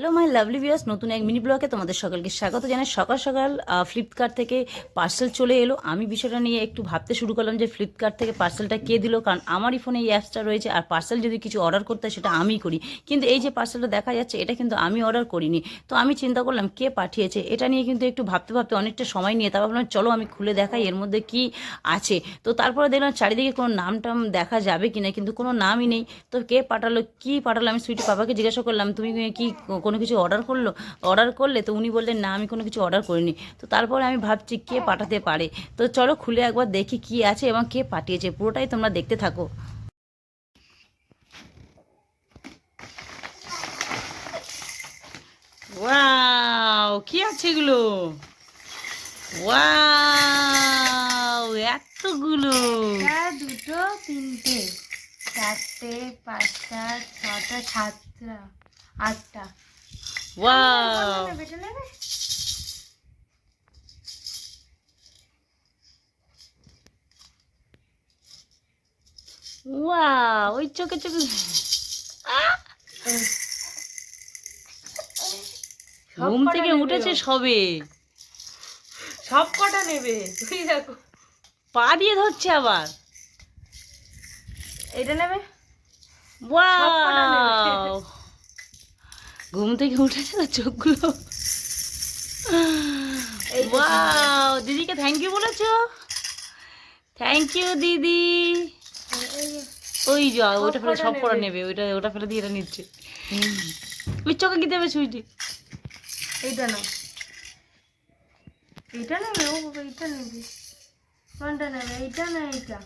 Hello my lovely viewers নতুন এক mini ব্লগে তোমাদের সকলকে স্বাগত জানাই। সকাল সকাল ফ্লিপকার্ট থেকে পার্সেল চলে এলো। আমি বিষয়টা নিয়ে একটু ভাবতে শুরু করলাম যে ফ্লিপকার্ট থেকে পার্সেলটা কে দিল? কারণ আমারই ফোনে এই অ্যাপসটা রয়েছে আর পার্সেল যদি কিছু অর্ডার করতে হয় সেটা আমিই করি। কিন্তু এই যে পার্সেলটা দেখা যাচ্ছে, এটা কিন্তু আমি অর্ডার করিনি। তো আমি চিন্তা করলাম কে পাঠিয়েছে? এটা নিয়ে কিন্তু একটু ভাবতে ভাবতে অনেকটা সময় নিয়ে তারপর ভাবলাম, চলো আমি খুলে দেখাই এর মধ্যে কি আছে? তো তারপরে দেখলাম চারিদিকে কোনো নাম টাম দেখা যাবে কিনা, কিন্তু কোনো নামই নেই। তো কে পাঠালো? কি পাঠালো? আমি সুইটি পাপাকে জিজ্ঞাসা করলাম, তুমি কি কোনো কিছু অর্ডার করল অর্ডার করলে তো উনি বললেন, না, আমি কোনো কিছু অর্ডার করিনি। তো তারপরে আমি ভাবছি কে পাঠাতে পারে। তো চলো খুলে একবার দেখি কি আছে এবং কে পাঠিয়েছে। পুরোটাই তোমরা দেখতে থাকো। ওয়াও, কি আছে এগুলো? ওয়াও, এতগুলো। দুটো, তিনটে, চারটে, পাঁচটা, ছটা, সাতটা, আটটা। ওয়াও ওয়াও ওই চোখে চোখে ঘুম থেকে উঠেছে সবে সব? কটা নেবে। তুই দেখো। পা দিয়ে ধরছে আবার। এটা নেবে? ওয়াও ঘুম থেকে উঠেছে না চোখগুলো? ওয়াও দিদিকে থ্যাংক ইউ বলেছ? থ্যাংক ইউ দিদি। ওই যা ওটা ফেলে সব করা নেবে? ওইটা ওটা ফেলে দিয়ে এটা নিচ্ছে। ওই চোখে কি দেবে সুইটি? এইটা না এইটা নেবে ও বাবা এইটা নেবে। কোনটা নেবে? এইটা না এইটা?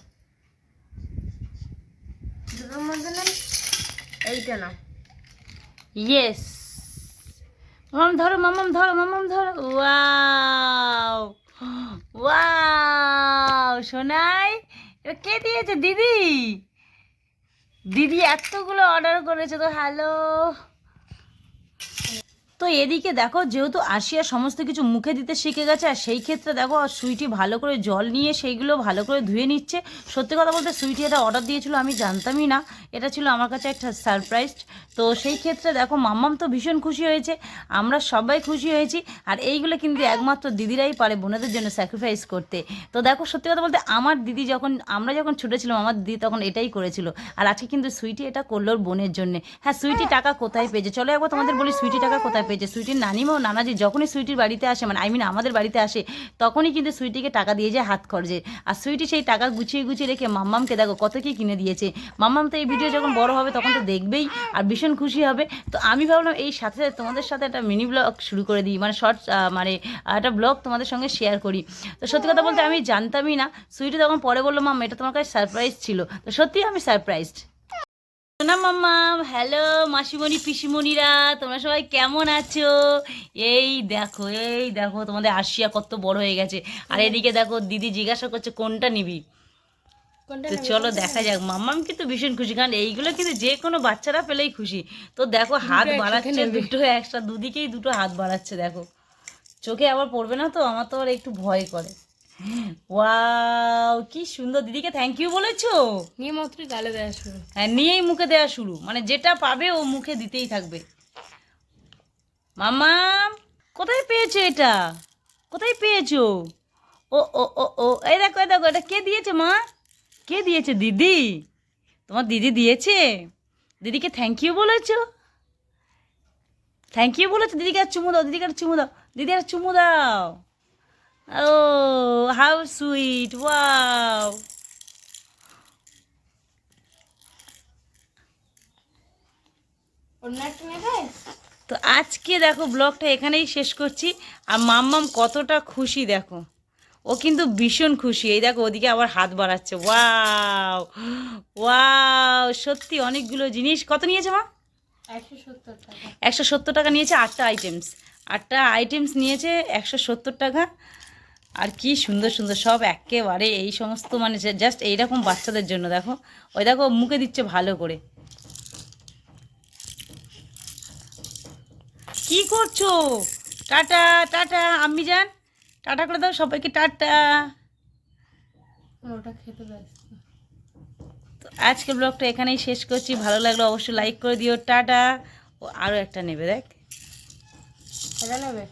দুটোর মধ্যে নেবে এইটা না ইয়েস মামাম ধরো মামাম ধরো মামাম ধরো। Wow wow Sonai. এটা কে দিয়েছে? দিদি। দিদি এতগুলো অর্ডার করেছে তো হ্যালো তো এদিকে দেখো, যেহেতু আসিয়া সমস্ত কিছু মুখে দিতে শিখে গেছে, আর সেই ক্ষেত্রে দেখো, আর সুইটি ভালো করে জল নিয়ে সেইগুলো ভালো করে ধুয়ে নিচ্ছে। সত্যি কথা বলতে সুইটি এটা অর্ডার দিয়েছিল, আমি জানতামই না। এটা ছিল আমার কাছে একটা সারপ্রাইজ তো সেই ক্ষেত্রে দেখো, মাম্মাম তো ভীষণ খুশি হয়েছে, আমরা সবাই খুশি হয়েছি, আর এইগুলো কিন্তু একমাত্র দিদিরাই পারে বোনেদের জন্য স্যাক্রিফাইস করতে। তো দেখো, সত্যি কথা বলতে আমার দিদি যখন, আমরা যখন ছোটো ছিলাম, আমার দিদি তখন এটাই করেছিল। আর আজকে কিন্তু সুইটি এটা করল বোনের জন্য। হ্যাঁ সুইটি টাকা কোথায় পেয়েছে? চলো একবার তোমাদের বলি, সুইটি টাকা কোথায় পেয়েছে সুইটির নানিমা ও নানাজি যখনই সুইটির বাড়িতে আসে মানে আই মিন আমাদের বাড়িতে আসে, তখনই কিন্তু সুইটিকে টাকা দিয়ে যায় হাত খরচে। আর সুইটি সেই টাকা গুছিয়ে গুছিয়ে রেখে মাম্মামকে, দেখো, কত কি কিনে দিয়েছে। মাম্মাম তো এই ভিডিও যখন বড় হবে, তখন তো দেখবেই, আর ভীষণ খুশি হবে। তো আমি ভাবলাম, এই সাথে সাথে তোমাদের সাথে একটা মিনি ব্লগ শুরু করে দিই মানে শর্ট মানে একটা ব্লগ তোমাদের সঙ্গে শেয়ার করি। তো সত্যি কথা বলতে আমি জানতামই না। সুইটি তখন পরে বলল মাম এটা তোমার কাছে সারপ্রাইজ ছিল। তো সত্যি আমি সারপ্রাইজড না মাম্মা? হ্যালো মাসিমণি পিসিমণিরা তোমরা সবাই কেমন আছো? এই দেখো এই দেখো তোমাদের আসিয়া কত বড় হয়ে গেছে। আর এদিকে দেখো দিদি জিজ্ঞাসা করছে কোনটা নিবি? তো চলো দেখা যাক। মাম্মাম কিন্তু ভীষণ খুশি কারণ এইগুলো কিন্তু যে কোনো বাচ্চারা পেলেই খুশি। তো দেখো হাত বাড়াচ্ছে দুটো একসাথে দুদিকেই দুটো হাত বাড়াচ্ছে দেখো। চোখে আবার পড়বে না তো? আমার তো আবার একটু ভয় করে। ওয়াও কি সুন্দর। দিদিকে থ্যাংক ইউ বলেছ? নিয়ে মাত্রই গালে দেওয়া শুরু। হ্যাঁ নিয়েই মুখে দেওয়া শুরু। মানে যেটা পাবে ও মুখে দিতেই থাকবে। মামা কোথায় পেয়েছ এটা? কোথায় পেয়েছ? ও ও ও ও এই দেখো এই দেখো এটা কে দিয়েছে মা? কে দিয়েছে দিদি? তোমার দিদি দিয়েছে? দিদিকে থ্যাংক ইউ বলেছ? থ্যাংক ইউ বলেছ? দিদিকে আর চুমু দাও দিদিকে আর চুমু দাও। দিদি আর চুমু দাও। ও হাউ সুইট ওয়াও অন্য একটা নেবে তো আজকে দেখো ব্লগটা এখানেই শেষ করছি। আর মাম্মাম কতটা খুশি দেখো। ও কিন্তু ভীষণ খুশি। এই দেখো ওদিকে আবার হাত বাড়াচ্ছে। ওয়াও ওয়াও সত্যি অনেকগুলো জিনিস। কত নিয়েছে মা? একশো সত্তর টাকা। একশো সত্তর টাকা নিয়েছে আটটা আইটেমস আটটা আইটেমস নিয়েছে একশো সত্তর টাকা। আর কি সুন্দর সুন্দর সব একেবারে এই সমস্ত মানে জাস্ট এইরকম বাচ্চাদের জন্য দেখো। ওই দেখো মুখে দিচ্ছে ভালো করে। কি করছ? টাটা টাটা আম্মি যান টাটা করে দাও সবাইকে টাটা। ওটা খেতে তো আজকে ব্লগটা এখানেই শেষ করছি। ভালো লাগল অবশ্যই লাইক করে দিও। টাটা। ও আরও একটা নেবে দেখ। নেবে?